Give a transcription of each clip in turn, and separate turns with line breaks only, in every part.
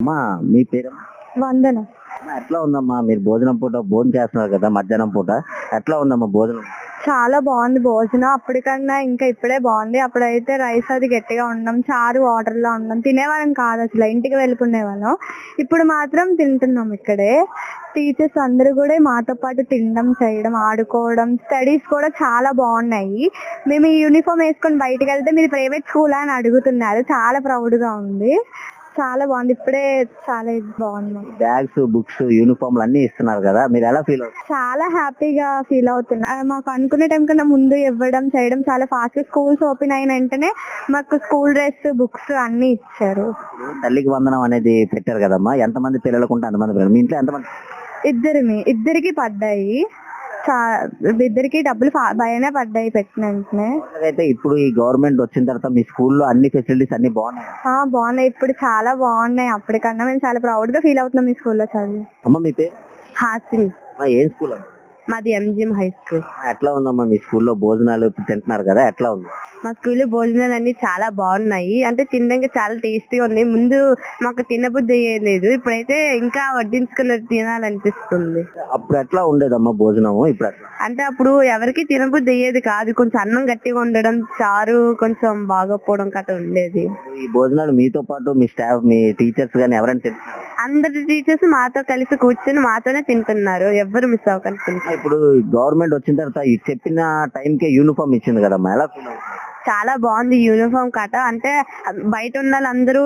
అమ్మా మీ పేరు?
వందన.
ఎట్లా ఉందమ్మా? మీరు భోజనం పూట భోజనం చేస్తున్నారు కదా మధ్యాహ్నం పూట. ఎట్లా ఉందమ్మా భోజనం?
చాలా బాగుంది భోజనం. అప్పటికన్నా ఇంకా ఇప్పుడే బాగుంది. అప్పుడైతే రైస్ అది గట్టిగా ఉన్నాం చారు వాటర్లో ఉన్నాం తినేవాళ్ళం కాదు అసలు. ఇంటికి వెళ్ళుకునే వాళ్ళం ఇప్పుడు మాత్రం తింటున్నాం ఇక్కడే. టీచర్స్ అందరూ కూడా మాతో పాటు తినడం చేయడం ఆడుకోవడం స్టడీస్ కూడా చాలా బాగున్నాయి. మేము ఈ యూనిఫామ్ వేసుకొని బయటకు వెళ్తే మీరు ప్రైవేట్ స్కూల్ అని అడుగుతున్నారు. చాలా ప్రౌడ్గా ఉంది. చాలా బాగుంది. ఇప్పుడే చాలా బాగుంది
బ్యాగ్స్ బుక్స్ యూనిఫామ్లు అన్ని ఇస్తున్నారు కదా. మీరు ఎలా ఫీల్
చాలా హ్యాపీగా ఫీల్ అవుతున్నా. మాకు అనుకునే టైం కన్నా ముందు ఇవ్వడం చేయడం చాలా ఫాస్ట్ స్కూల్స్ ఓపెన్ అయిన వెంటనే మాకు స్కూల్ డ్రెస్ బుక్స్ అన్ని ఇచ్చారు.
తల్లికి వందనం అనేది పెట్టారు కదమ్మా. ఎంతమంది పిల్లలకు ఉంటే అంతమంది పిల్లలు మీ ఇంట్లో ఎంతమంది?
ఇద్దరిమి. ఇద్దరికి పడ్డాయి. ఇద్దరికి డబ్బులు భయనే పడ్డాయి పెట్టిన వెంటనే.
అయితే ఇప్పుడు ఈ గవర్నమెంట్ వచ్చిన తర్వాత మీ స్కూల్లో అన్ని ఫెసిలిటీస్ అన్ని బాగున్నాయి?
బాగున్నాయి. ఇప్పుడు చాలా బాగున్నాయి. అప్పటికన్నా మేము చాలా ప్రౌడ్గా ఫీల్ అవుతున్నాం ఈ స్కూల్లో చదివి.
అమ్మ మీ పేరు ఏం స్కూల్?
మాది ఎంజిఎం హై స్కూల్.
ఎట్లా ఉందమ్మా మీ స్కూల్లో భోజనాలు తింటున్నారు కదా ఎట్లా ఉంది?
మా స్కూల్లో భోజనాలు అన్ని చాలా బాగున్నాయి. అంటే తినడానికి చాలా టేస్టీగా ఉన్నాయి. ముందు మాకు తినబుద్ధి అయ్యేది ఇప్పుడైతే ఇంకా వడ్డించుకున్నది తినాలనిపిస్తుంది.
అప్పుడు ఎట్లా ఉండేదమ్మా భోజనము ఇప్పుడు
అంటే అప్పుడు ఎవరికి తినబుద్ధి అయ్యేది కాదు. కొంచెం అన్నం గట్టిగా ఉండడం చారు కొంచెం బాగోపోవడం కట్ట ఉండేది.
ఈ భోజనాలు మీతో పాటు మీ స్టాఫ్ మీ టీచర్స్ కానీ ఎవరైనా
అందరి టీచర్స్ మాతో కలిసి కూర్చొని మాతోనే తింటున్నారు. ఎవరు మిస్ అవ్వకుండా.
ఇప్పుడు గవర్నమెంట్ వచ్చిన తర్వాత చెప్పిన టైంకే యూనిఫామ్ ఇచ్చింది కదమ్మా. ఎలా
చాలా బాగుంది యూనిఫామ్ కట అంటే బయట ఉన్న వాళ్ళందరూ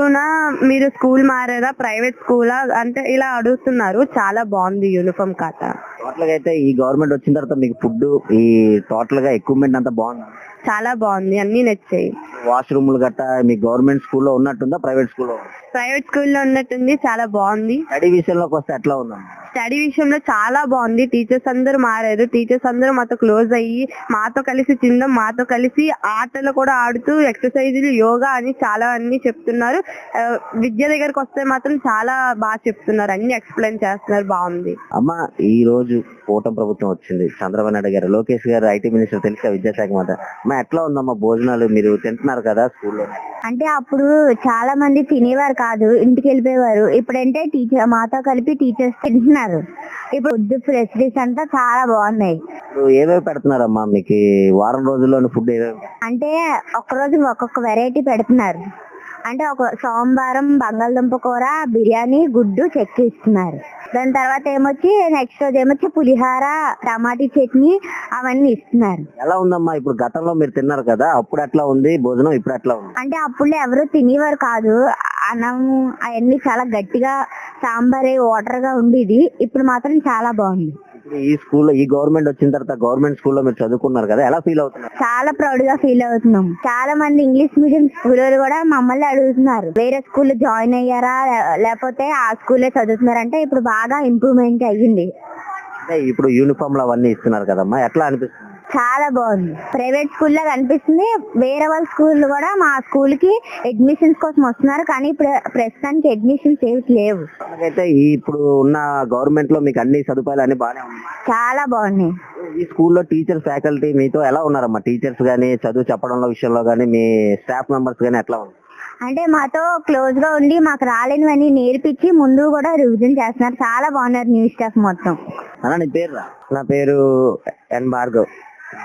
మీరు స్కూల్ మారారా? ప్రైవేట్ స్కూలా? అంటే ఇలా అడుగుతున్నారు. చాలా బాగుంది యూనిఫామ్ కట
టోటల్గా అయితే ఈ గవర్నమెంట్ వచ్చిన తర్వాత మీకు ఫుడ్ ఈ టోటల్గా ఎక్విప్మెంట్ అంతా బాగుంది?
చాలా బాగుంది. అన్ని నచ్చాయి.
వాష్రూమ్లు గట్టా మీ గవర్నమెంట్ స్కూల్లో ఉన్నట్టుందా ప్రైవేట్ స్కూల్లో
ప్రైవేట్ స్కూల్లో ఉన్నట్టుంది. చాలా బాగుంది.
స్టడీ విషయంలోకి వస్తే ఎట్లా ఉందమ్మా
స్టడీ విషయంలో చాలా బాగుంది. టీచర్స్ అందరూ మారారు. టీచర్స్ అందరూ మాతో క్లోజ్ అయ్యి మాతో కలిసి తినడం మాతో కలిసి ఆటలు కూడా ఆడుతూ ఎక్సర్సైజులు యోగా అని చాలా అన్ని చెప్తున్నారు. విద్య దగ్గరకు వస్తే మాత్రం చాలా బాగా చెప్తున్నారు. అన్ని ఎక్స్ప్లెయిన్ చేస్తున్నారు. బాగుంది.
అమ్మ ఈ రోజు కూటమి ప్రభుత్వం వచ్చింది. చంద్రబాబు నాయుడు గారు లోకేష్ గారు ఐటీ మినిస్టర్ తెలిసి విద్యాశాఖ మాట. అమ్మా ఎట్లా ఉందమ్మా భోజనాలు? మీరు తింటున్నారు కదా స్కూల్లో?
అంటే అప్పుడు చాలా మంది తినేవారు కాదు ఇంటికి వెళ్ళిపోయేవారు. ఇప్పుడంటే టీచర్ మాతో కలిపి టీచర్స్ తింటున్నారు. ఇప్పుడు ఫుడ్ ఫెసిలిటీస్ అంతా చాలా బాగున్నాయి.
ఏవేవి పెడుతున్నారమ్మా మీకు? వారం రోజుల్లోని ఫుడ్ ఏవేవి?
అంటే రోజు ఒక్కొక్క వెరైటీ పెడుతున్నారు. అంటే ఒక సోమవారం బంగాళదుంప కూర బిర్యానీ గుడ్డు చెక్కి ఇస్తున్నారు. దాని తర్వాత ఏమొచ్చి నెక్స్ట్ రోజు ఏమొచ్చి పులిహార టమాటీ చట్నీ అవన్నీ ఇస్తున్నారు.
ఎలా ఉందమ్మా? ఇప్పుడు గతంలో మీరు తిన్నారు కదా అప్పుడు ఎట్లా ఉంది? భోజనం ఇప్పుడు ఎట్లా ఉంది?
అంటే అప్పుడు ఎవరు తినేవారు కాదు. అన్నం అవన్నీ చాలా గట్టిగా సాంబార్ వాటర్గా ఉండేది. ఇప్పుడు మాత్రం చాలా బాగుంది.
ఈ స్కూల్లో ఈ గవర్నమెంట్ వచ్చిన తర్వాత గవర్నమెంట్ స్కూల్లో మీరు చదువుకున్నారు కదా ఎలా ఫీల్ అవుతున్నారు?
చాలా ప్రౌడ్గా ఫీల్ అవుతున్నాం. చాలా మంది ఇంగ్లీష్ మీడియం స్కూల్ కూడా మమ్మల్ని అడుగుతున్నారు. వేరే స్కూల్ జాయిన్ అయ్యారా? లేకపోతే ఆ స్కూల్లో చదువుతున్నారంటే ఇప్పుడు బాగా ఇంప్రూవ్మెంట్ అయ్యింది.
అంటే ఇప్పుడు యూనిఫామ్లు అవన్నీ ఇస్తున్నారు కదమ్మా ఎట్లా అనిపిస్తుంది?
చాలా బాగుంది. ప్రైవేట్ స్కూల్ లాగా అనిపిస్తుంది వేరే వాళ్ళ స్కూల్ కూడా మా స్కూల్కి అడ్మిషన్స్ కోసం వస్తున్నారు. కానీ ఇప్పుడు ప్రస్తుతానికి అడ్మిషన్స్ ఏవి లేవు.
అయితే ఇప్పుడు ఉన్న గవర్నమెంట్లో మీకు అన్ని సదుపాయాలు అన్ని బాగానే ఉన్నాయి.
చాలా బాగున్నాయి.
ఈ స్కూల్లో టీచర్ ఫ్యాకల్టీ మీతో ఎలా ఉన్నారమ్మా? టీచర్స్ గానీ చదువు చెప్పడంలో విషయంలో గానీ మీ స్టాఫ్ మెంబర్స్ గానీ ఎట్లా ఉన్నారు?
అంటే మాతో క్లోజ్గా ఉండి మాకు రాలేనివన్నీ నేర్పించి ముందు కూడా రివిజన్ చేస్తున్నారు. చాలా బాగున్నారు న్యూ స్టాఫ్ మొత్తం.
అన్న నీ పేరు రా నా పేరు ఎన్ భార్గవ్.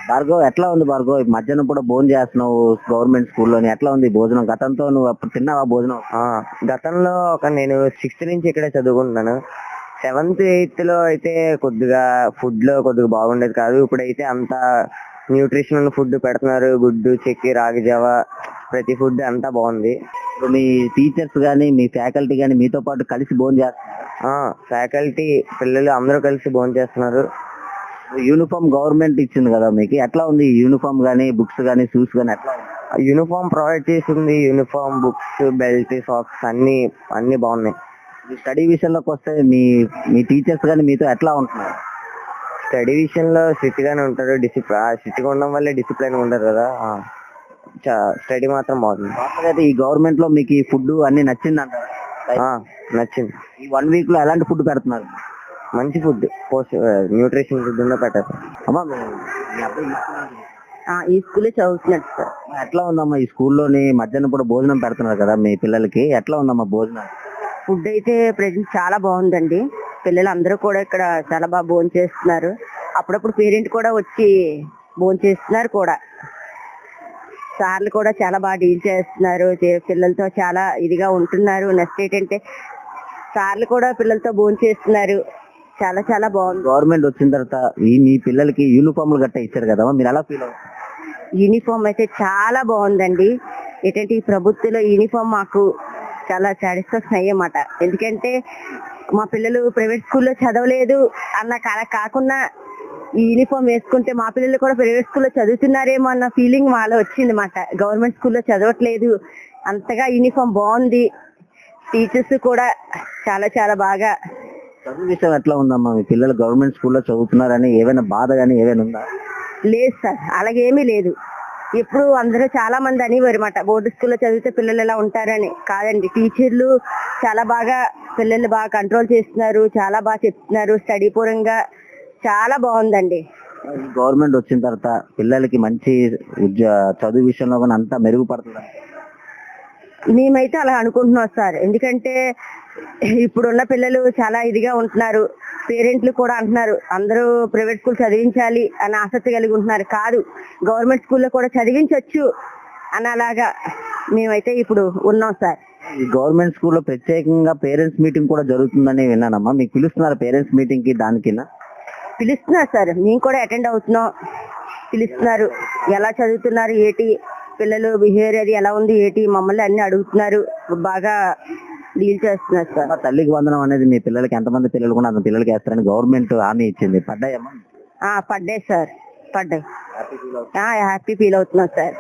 భార్గవ్ ఎట్లా ఉంది భార్గవ్? ఈ మధ్యాహ్నం కూడా భోజనం చేస్తున్నావు గవర్నమెంట్ స్కూల్లోని ఎట్లా ఉంది భోజనం? గతంతో నువ్వు అప్పుడు తిన్నావా భోజనం?
ఆ, గతంలో ఒక నేను సిక్స్త్ నుంచి ఇక్కడే చదువుకుంటున్నాను. సెవెంత్ ఎయిత్లో అయితే కొద్దిగా ఫుడ్లో కొద్దిగా బాగుండేది కాదు. ఇప్పుడైతే అంత న్యూట్రిషనల్ ఫుడ్ పెడుతున్నారు. గుడ్డు చెక్కి రాగి జావ ప్రతి ఫుడ్ అంతా బాగుంది.
ఇప్పుడు మీ టీచర్స్ గానీ మీ ఫ్యాకల్టీ గానీ మీతో పాటు కలిసి భోజనం చేస్తున్నారు.
ఫ్యాకల్టీ పిల్లలు అందరూ కలిసి భోజనం చేస్తున్నారు.
యూనిఫామ్ గవర్నమెంట్ ఇచ్చింది కదా మీకు? ఎట్లా ఉంది యూనిఫామ్ గానీ బుక్స్ గానీ షూస్ గానీ ఎట్లా
యూనిఫామ్ ప్రొవైడ్ చేసింది యూనిఫామ్ బుక్స్ బెల్ట్ సాక్స్ అన్ని అన్ని బాగున్నాయి.
స్టడీ విషయంలోకి వస్తే మీ మీ టీచర్స్ గానీ మీతో ఎట్లా ఉంటున్నారు?
స్టడీ విషయంలో స్ట్రిక్ట్ గానే ఉంటారు డిసిప్లిన్ స్ట్రిక్ట్గా ఉండడం వల్లే డిసిప్లిన్ ఉంటారు కదా స్టడీ మాత్రం బాగుంది.
అయితే ఈ గవర్నమెంట్లో మీకు ఈ ఫుడ్ అన్ని నచ్చింది అంటారు
నచ్చింది.
ఈ వన్ వీక్లో ఎలాంటి ఫుడ్ పెడుతున్నారు?
మంచి ఫుడ్ పోస్ట్ న్యూట్రిషన్ ఫుడ్ ఉన్న పెట్టారు
అమ్మా మీ మీ అబ్బాయి ఈ school లో-
ఈ స్కూల్ చదువుతున్నట్టు సార్.
ఎట్లా ఉందమ్మా ఈ స్కూల్లోని మధ్యాహ్నం కూడా భోజనం పెడుతున్నారు కదా మీ పిల్లలకి? ఎట్లా ఉందమ్మా భోజనం?
ఫుడ్ అయితే ప్రజెంట్ చాలా బాగుందండి. పిల్లలు అందరూ కూడా ఇక్కడ చాలా బాగా భోజనం చేస్తున్నారు. అప్పుడప్పుడు పేరెంట్ కూడా వచ్చి భోజనం చేస్తున్నారు కూడా. సార్లు కూడా చాలా బాగా డీల్ చేస్తున్నారు. చే- పిల్లలతో చాలా ఇదిగా ఉంటున్నారు. నెక్స్ట్ ఏంటంటే సార్లు కూడా పిల్లలతో భోజనం చేస్తున్నారు. చాలా చాలా బాగుంది.
గవర్నమెంట్ వచ్చిన తర్వాత ఈ మీ పిల్లలకి యూనిఫామ్లు గట్ట ఇచ్చారు కదమ్మా మీరు ఎలా ఫీల్ అవుతారు
యూనిఫామ్ అయితే చాలా బాగుందండి. ఏంటంటే ఈ ప్రభుత్వంలో యూనిఫామ్ మాకు చాలా సాటిస్ఫాక్షన్ అయ్యమాట ఎందుకంటే మా పిల్లలు ప్రైవేట్ స్కూల్లో చదవలేదు అన్న కాకుండా ఈ యూనిఫామ్ వేసుకుంటే మా పిల్లలు కూడా ప్రైవేట్ స్కూల్లో చదువుతున్నారేమో అన్న ఫీలింగ్ మాలో వచ్చింది మాట గవర్నమెంట్ స్కూల్లో చదవట్లేదు. అంతగా యూనిఫామ్ బాగుంది. టీచర్స్ కూడా చాలా చాలా బాగా
చదువు విషయం ఎట్లా ఉందమ్మా? మీ పిల్లలు గవర్నమెంట్ స్కూల్లో చదువుతున్నారని ఏమైనా బాధ కానీ ఏమైనా ఉందా?
లేదు సార్ అలాగేమీ లేదు. ఇప్పుడు అందరూ చాలా మంది అనేవారు మాట బోర్డు స్కూల్లో చదివితే పిల్లలు ఎలా ఉంటారని. కాదండి టీచర్లు చాలా బాగా పిల్లల్ని బాగా కంట్రోల్ చేస్తున్నారు చాలా బాగా చెప్తున్నారు స్టడీ పరంగా చాలా బాగుందండి.
గవర్నమెంట్ వచ్చిన తర్వాత పిల్లలకి మంచి చదువు విషయంలో కానీ అంతా మెరుగుపడుతుంది?
మేమైతే అలా అనుకుంటున్నాం సార్. ఎందుకంటే ఇప్పుడున్న పిల్లలు చాలా ఇదిగా ఉంటున్నారు. పేరెంట్లు కూడా అంటున్నారు అందరూ ప్రైవేట్ స్కూల్ చదివించాలి అని ఆసక్తి కలిగి ఉంటున్నారు. కాదు గవర్నమెంట్ స్కూల్లో కూడా చదివించవచ్చు అని అలాగా మేమైతే ఇప్పుడు ఉన్నాం సార్.
ఈ గవర్నమెంట్ స్కూల్లో ప్రత్యేకంగా పేరెంట్స్ మీటింగ్ కూడా జరుగుతుందని విన్నానమ్మా. మీకు పిలుస్తున్నారు పేరెంట్స్ మీటింగ్కి దానికి
పిలుస్తున్నారు సార్. మేము కూడా అటెండ్ అవుతున్నాం. పిలుస్తున్నారు. ఎలా చదువుతున్నారు ఏటి పిల్లలు బిహేవియర్ అది ఎలా ఉంది ఏటి మమ్మల్ని అన్ని అడుగుతున్నారు. బాగా డీల్ చేస్తున్నారు సార్.
తల్లికి వందనం అనేది మీ పిల్లలకి ఎంతమంది పిల్లలు కూడా అంత పిల్లలకి వేస్తారని గవర్నమెంట్ హామీ ఇచ్చింది. పడ్డాయమ్మా
ఆ, పడ్డాయి సార్. పడ్డాయి. హ్యాపీ ఫీల్ అవుతున్నాం సార్.